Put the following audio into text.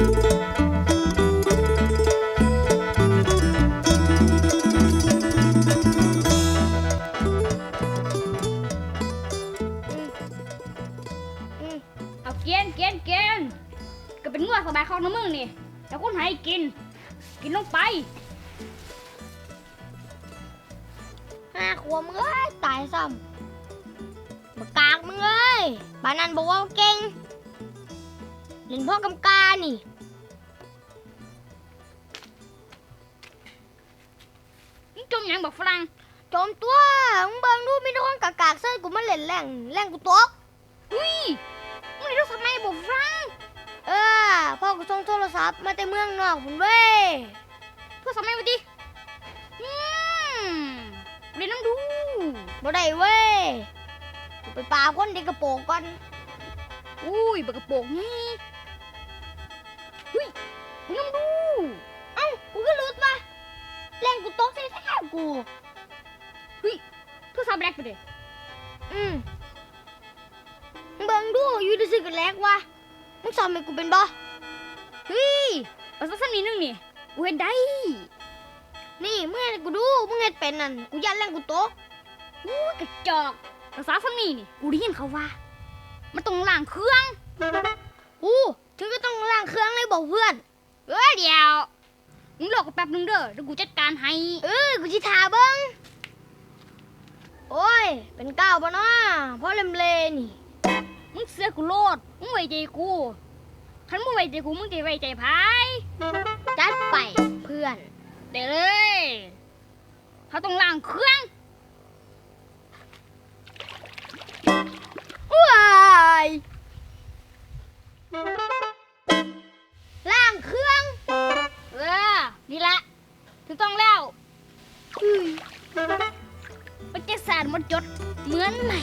อืเอาเกนเกนเกนก็เป็นงัวสบายเขานะมึงนี่แต่คนหายกิน กินลงไปห้าขวบมึงเอ้ยตายซ้ำบักกากมึงเอ้ยบานันบอกว่าเก่ง เล่นพ่อกำกานี่มึงจมหยังบอกฝรั่งโจมตัวมึงเบิ่งดูมีแต่คนกากๆเส้นกูมาเล่นแรงแรงกูตกอุ้ยมึงได้รู้ทำไมบอกฝรั่งเออพ่อกูส่งโทรศัพท์มาแต่เมืองนอกพุ่นเว้ยเพื่อทำไมวะดิอืมเรียนน้ำดูบ่ได้เว้ยกูไปปราบคนเด็กกระโปรงก่อนอุ้ยบักกระโปรงนี่เฮ้ยกูน้ำดู เอ้ากูก็หลุดมาแรงกูตกใส่แท้กูเพื่อทำแรกไปเลยอืมมึงเบิ่งดูอยู่ด้สึกกันแรกวะมึงสอนให้กูเป็นบ่เฮ้ยภาษาสันิดนึงนี่กูเห็นได้ นี่มึงให้กูดูมึงเฮ็ดเป็นนั่นกูยันแรงกูตกอู้กระจอกภาษาสนิดนี่กูได้ยินเขาว่า มันต้องล้างเครื่องอู้ถึงก็ต้องล้าง เครื่องเพื่อนเอ้ยเดี๋ยวมึงรอกูแป๊บนึงเด้อเดี๋ยวกูจัดการให้เออกูสิทาเบิ่งโอ้ย เป็นก้าวบ่เนาะเพราะเลมเลนี่มึงเสือกูโลดมึงไว้ใจกูคันมึงไว้ใจกูมึงจะไว้ใจไผจัดไปเพื่อนเดี๋ยวเลยเขาต้องล้างเครื่อง สารมดจดเหมือนใหม่